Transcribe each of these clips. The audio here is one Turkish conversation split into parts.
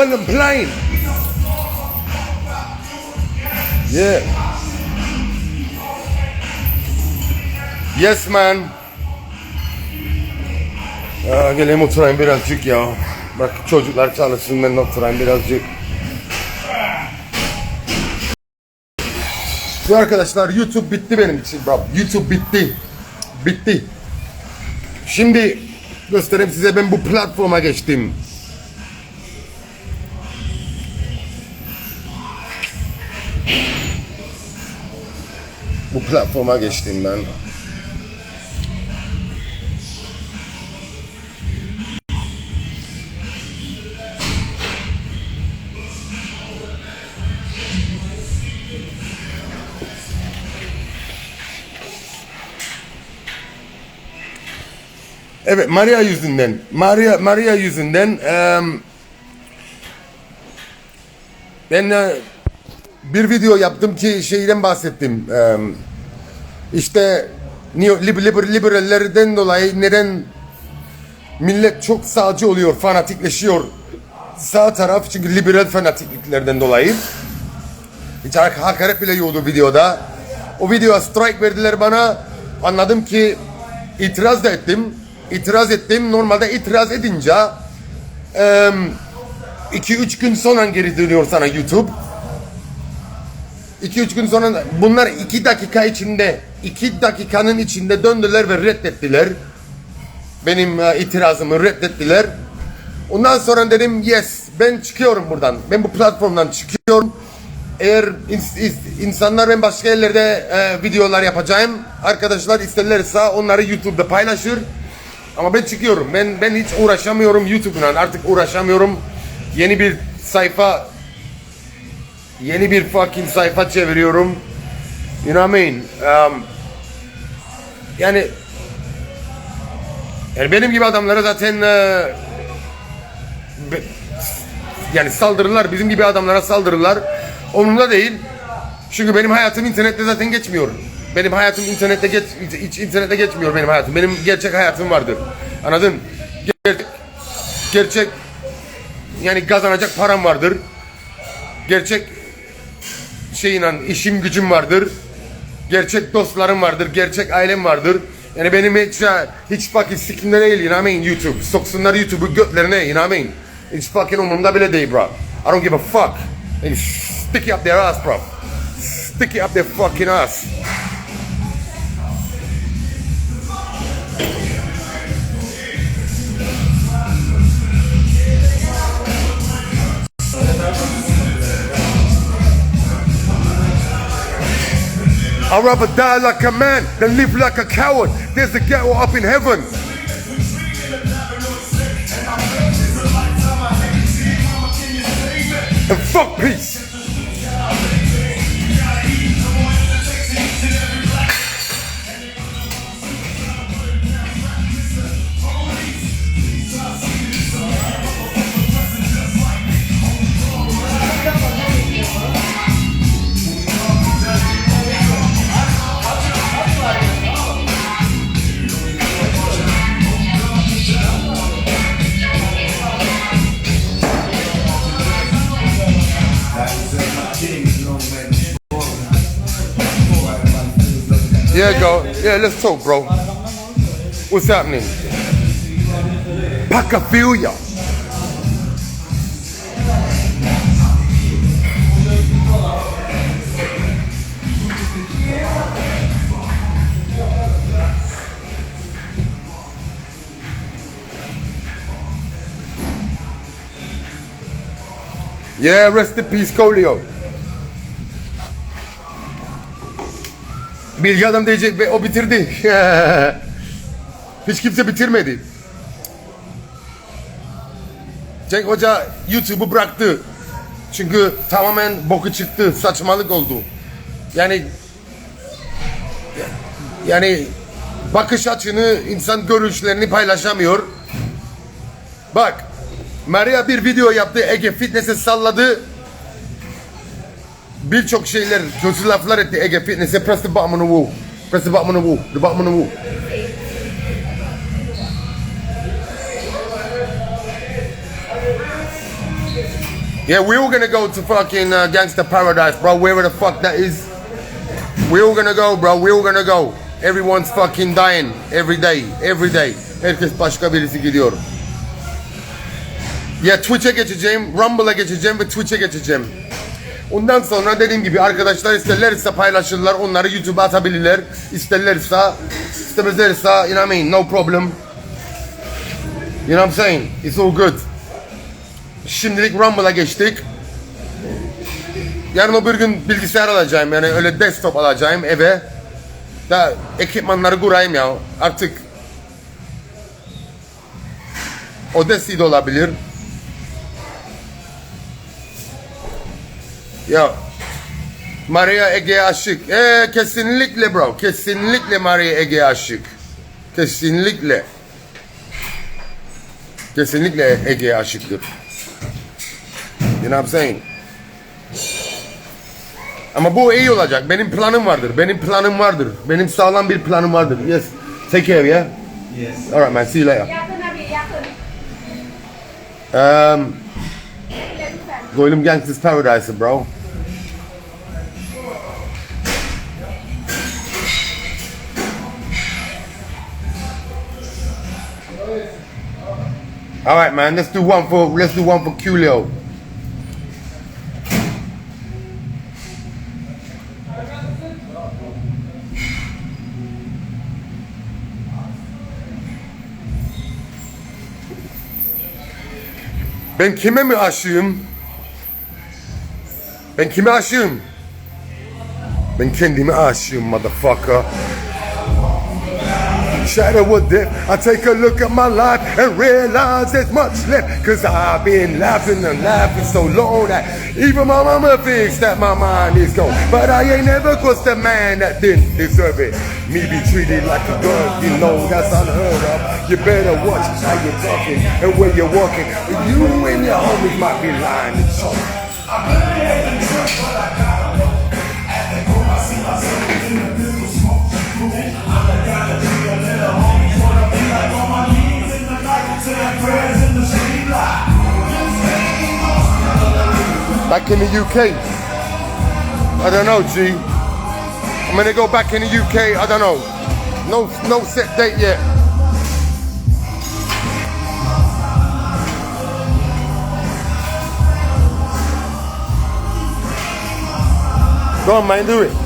open and plain. Yeah. Yes man. Aa, geleyim oturayım birazcık ya. Bak çocuklar çalışsın ben oturayım birazcık. Şu arkadaşlar YouTube bitti benim için bro. YouTube bitti. Bitti. Şimdi göstereyim size ben bu platforma geçtim. Bu platforma geçtim ben. Evet Maria yüzünden. Maria Maria yüzünden em, ben bir video yaptım ki şeyden bahsettim. Em, işte liber, liber, liberallerden dolayı neden millet çok sağcı oluyor, fanatikleşiyor. Sağ taraf çünkü liberal fanatikliklerden dolayı. Hiç hak- hakaret bile yoktu videoda. O videoya strike verdiler bana. Anladım ki itiraz da ettim. İtiraz ettim. Normalde itiraz edince 2-3 gün sonra geri dönüyor sana YouTube. 2-3 gün sonra bunlar 2 dakika içinde 2 dakikanın içinde döndüler ve reddettiler. Benim e, itirazımı reddettiler. Ondan sonra dedim yes ben çıkıyorum buradan. Ben bu platformdan çıkıyorum. Eğer insanlar ben başka yerlerde e, videolar yapacağım. Arkadaşlar isterlerse onları YouTube'da paylaşır. Ama ben çıkıyorum. Ben ben hiç uğraşamıyorum YouTube'la. Artık uğraşamıyorum. Yeni bir sayfa yeni bir fucking sayfa çeviriyorum. You know what I mean? Um, yani yani benim gibi adamlara zaten e, be- yani saldırırlar. Bizim gibi adamlara saldırırlar. Onunla değil. Çünkü benim hayatım internette zaten geçmiyor. Benim hayatım internette geç, hiç internette geçmiyor benim hayatım. Benim gerçek hayatım vardır. Anladın? Gerçek, gerçek yani kazanacak param vardır. Gerçek şeyle işim gücüm vardır. Gerçek dostlarım vardır. Gerçek ailem vardır. Yani benim hiç hiç fucking sikimde değil you know what YouTube. Soksunlar YouTube'u götlerine you. Hiç fucking umurumda bile değil bro. I don't give a fuck. And stick it up their ass bro. Stick it up their fucking ass. I'd rather die like a man than live like a coward. There's a ghetto up in heaven. And fuck peace. Yeah, go. Yeah, let's talk, bro. What's happening? Pacaphilia. Yeah, rest in peace, Colio. Bilgi adam diyecek ve o bitirdi. Hiç kimse bitirmedi. Cenk Hoca YouTube'u bıraktı. Çünkü tamamen boku çıktı, saçmalık oldu. Yani yani bakış açını, insan görüşlerini paylaşamıyor. Bak, Maria bir video yaptı, Ege Fitness'e salladı. Birçok şeyler, kötü laflar etti Ege Fitness'e. Press the button on the wall. Press the button on the wall. The button on the wall. Yeah, we're all gonna go to fucking uh, Gangster Paradise, bro. Wherever the fuck that is. We're all gonna go, bro. We're all gonna go. Everyone's fucking dying every day, every day. Herkes başka birisi gidiyor. Ya Twitch'e geçeceğim, Rumble'a geçeceğim ve Twitch'e geçeceğim. Ondan sonra dediğim gibi arkadaşlar isterlerse paylaşırlar, onları YouTube'a atabilirler. İsterlerse, istemezlerse, you know I mean, no problem. You know what I'm saying? It's all good. Şimdilik Rumble'a geçtik. Yarın öbür gün bilgisayar alacağım yani öyle desktop alacağım eve. Da ekipmanları kurayım ya artık. Odesi de olabilir. Ya Maria Ege aşık. Ee, kesinlikle bro. Kesinlikle Maria Ege aşık. Kesinlikle. Kesinlikle Ege'ye aşıktır. You know what I'm saying? Ama bu iyi olacak. Benim planım vardır. Benim planım vardır. Benim sağlam bir planım vardır. Yes. Take care, yeah? Yes. Alright man, see you later. Yakın abi, yakın. Um, Golden Gangsters Paradise, bro. All right, man. Let's do one for let's do one for Culio. Ben kime mi aşığım? Ben kime aşığım? Ben kendime aşığım motherfucker. Shadow of death. I take a look at my life and realize there's much left. Cause I've been laughing and laughing so long that even my mama thinks that my mind is gone. But I ain't never crossed a man that didn't deserve it. Me be treated like a gun, you know that's unheard of. You better watch how you're talking and where you're walking. You and your homies might be lying to chalk. Back in the UK. I don't know, G. I'm gonna go back in the UK. I don't know. No, no set date yet. Go on, man, do it.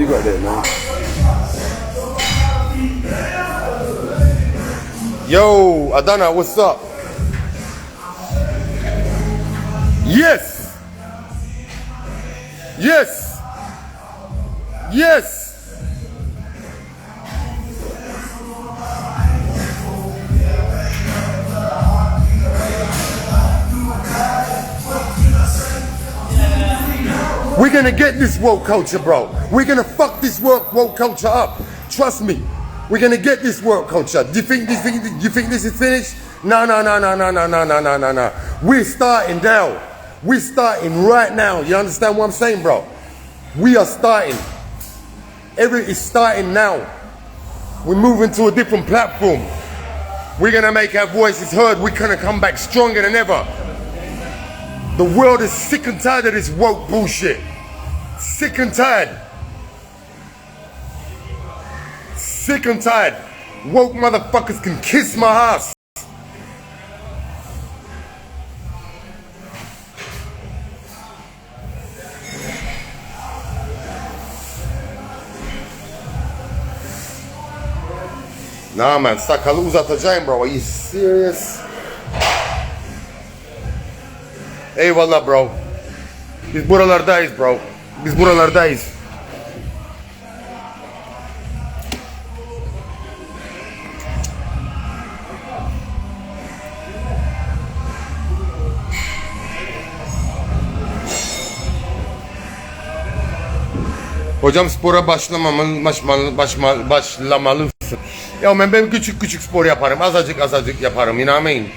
You got there, man? Yo, Adana, what's up? Yes. Yes. Yes. We're gonna get this woke culture, bro. We're gonna fuck this woke, woke culture up. Trust me. We're gonna get this woke culture. Do you think this thing, you think this is finished? No, no, no, no, no, no, no, no, no, no, no. We're starting now. We're starting right now. You understand what I'm saying, bro? We are starting. Every is starting now. We're moving to a different platform. We're gonna make our voices heard. We're gonna come back stronger than ever. The world is sick and tired of this woke bullshit. Sick and tired. Sick and tired. Woke motherfuckers can kiss my ass. Nah man sakalı uzatacağım bro. Are you serious? Hey, Eyvallah bro. Biz buralardayız bro. Biz buralardayız. Hocam spora başlamalı, başmalı, başma, başlamalısın. Ya ben, ben küçük küçük spor yaparım. Azıcık azıcık yaparım. İnanmayın.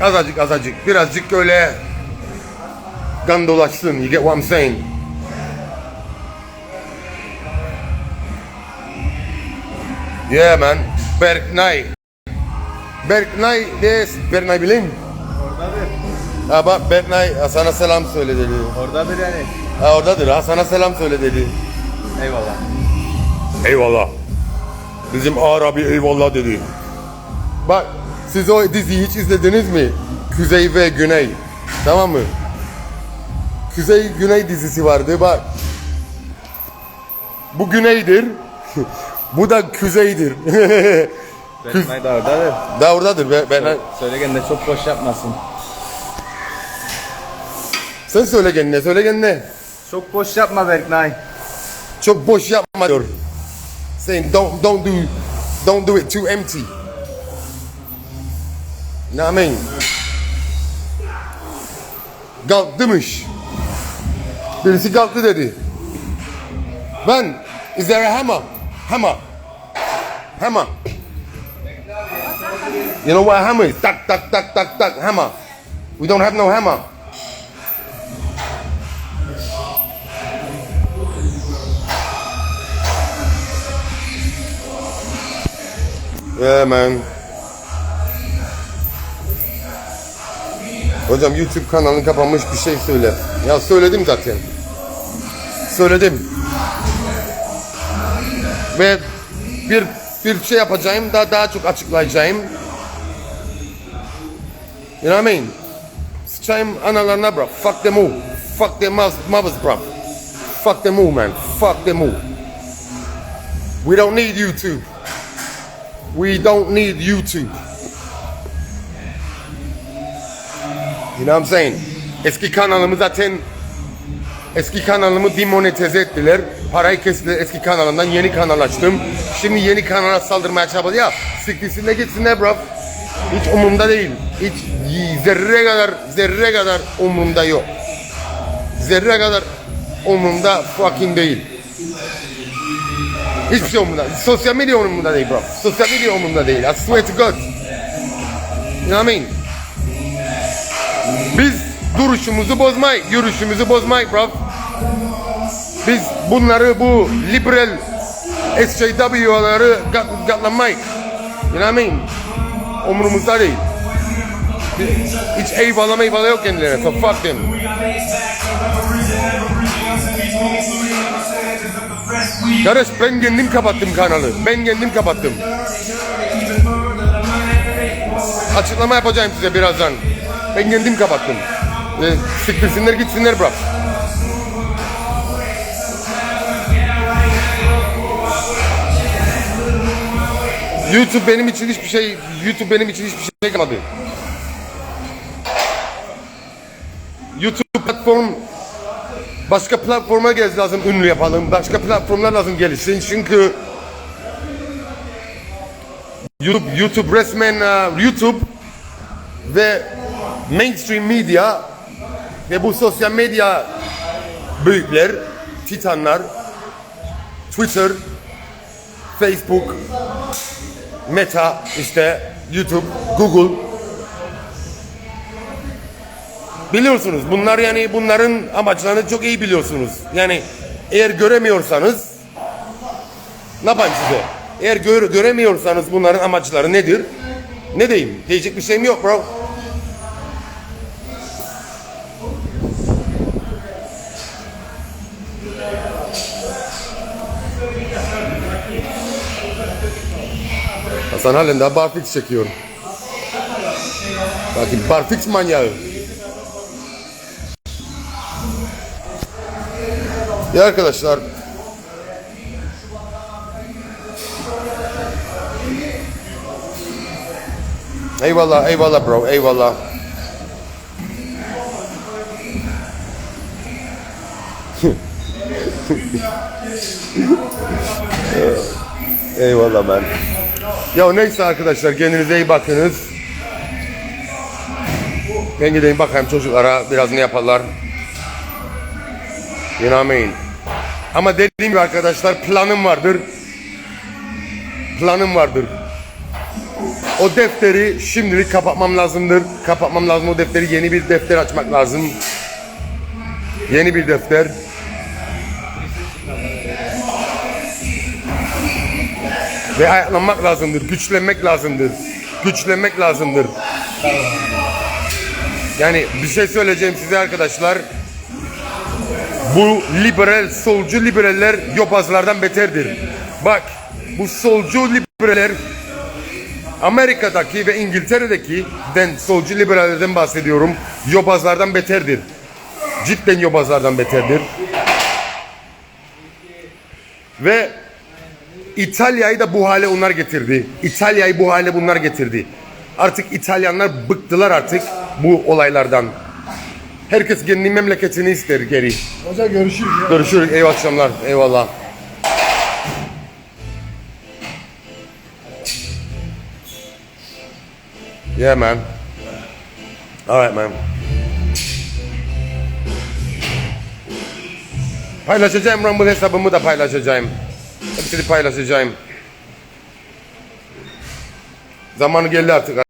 Azıcık azıcık. Birazcık öyle kan dolaşsın. You get what I'm saying? Yeah man. Berknay. Berknay des. Berknay bileyim. Oradadır. Ha bak Berknay sana selam söyle dedi. Oradadır yani. Ha oradadır ha sana selam söyle dedi. Eyvallah. Eyvallah. Bizim Ağır abi eyvallah dedi. Bak siz o diziyi hiç izlediniz mi? Kuzey ve Güney. Tamam mı? Kuzey Güney dizisi vardı bak. Bu güneydir. Bu da kuzeydir. Berkmay da oradadır. da oradadır. Ben, ben, Söylegen de çok boş yapmasın. sen söyle kendine, söyle kendine. Çok boş yapma Berkmay. Çok boş yapma diyor. Saying don't don't do don't do it too empty. Ne I mean? Kalk demiş. Birisi kalktı dedi. Ben is there a hammer? Hammer. Hammer. You know what a hammer is? Tak tak tak tak tak hammer. We don't have no hammer. Yeah man. Hocam YouTube kanalın kapanmış bir şey söyle. Ya söyledim zaten. Söyledim. Ve bir bir şey yapacağım daha daha çok açıklayacağım. You know what I mean? Sıçayım analarına bro. Fuck them all. Fuck mothers, mothers bro. Fuck them all man. Fuck them all. We don't need YouTube. We don't need YouTube. You know what I'm saying? Eski kanalımı zaten eski kanalımı demonetize ettiler. Parayı kestiler eski kanalımdan yeni kanal açtım. Şimdi yeni kanala saldırmaya çabalı ya. Siktirsinler gitsinler bro. Hiç umurumda değil. Hiç zerre kadar zerre kadar umurumda yok. Zerre kadar umurumda fucking değil. Hiçbir şey umurumda. Sosyal medya umurumda değil bro. Sosyal medya umurumda değil. I swear to God. You know what I mean? Biz duruşumuzu bozmayı, yürüyüşümüzü bozmayı bro. Biz bunları bu liberal SJW'ları gat, gatlamayı. You know what I mean? Umurumuzda değil. Hiç eyvallah eyvallah yok kendilerine. So fuck them. Kardeş ben kendim kapattım kanalı. Ben kendim kapattım. Açıklama yapacağım size birazdan. Ben kendim kapattım. E, siktirsinler gitsinler bırak. YouTube benim için hiçbir şey YouTube benim için hiçbir şey kalmadı. YouTube platform başka platforma gez lazım ünlü yapalım. Başka platformlar lazım gelişsin çünkü YouTube YouTube resmen uh, YouTube ve mainstream medya ve bu sosyal medya büyükler, titanlar, Twitter, Facebook, Meta, işte YouTube, Google. Biliyorsunuz bunlar yani bunların amaçlarını çok iyi biliyorsunuz. Yani eğer göremiyorsanız ne yapayım size? Eğer gör, göremiyorsanız bunların amaçları nedir? Ne diyeyim? Diyecek bir şeyim yok bro. Hasan halen daha barfix çekiyor. Bakın barfix manyağı. Ya arkadaşlar Eyvallah, eyvallah bro, eyvallah. eyvallah ben. Ya neyse arkadaşlar kendinize iyi bakınız. Ben gideyim bakayım çocuklara biraz ne yaparlar. You know what I mean? Ama dediğim gibi arkadaşlar planım vardır. Planım vardır. O defteri şimdilik kapatmam lazımdır. Kapatmam lazım o defteri yeni bir defter açmak lazım. Yeni bir defter. Ve ayaklanmak lazımdır, güçlenmek lazımdır. Güçlenmek lazımdır. Yani bir şey söyleyeceğim size arkadaşlar. Bu liberal, solcu liberaller yobazlardan beterdir. Bak, bu solcu liberaller Amerika'daki ve İngiltere'deki den solcu liberallerden bahsediyorum. Yobazlardan beterdir. Cidden yobazlardan beterdir. Ve İtalya'yı da bu hale onlar getirdi. İtalya'yı bu hale bunlar getirdi. Artık İtalyanlar bıktılar artık bu olaylardan. Herkes kendi memleketini ister geri. Hoca görüşürüz. ya. Görüşürüz. İyi akşamlar. Eyvallah. Yeah man. Alright man. Paylaşacağım Rumble hesabımı da paylaşacağım. Hepsini paylaşacağım. Zamanı geldi artık.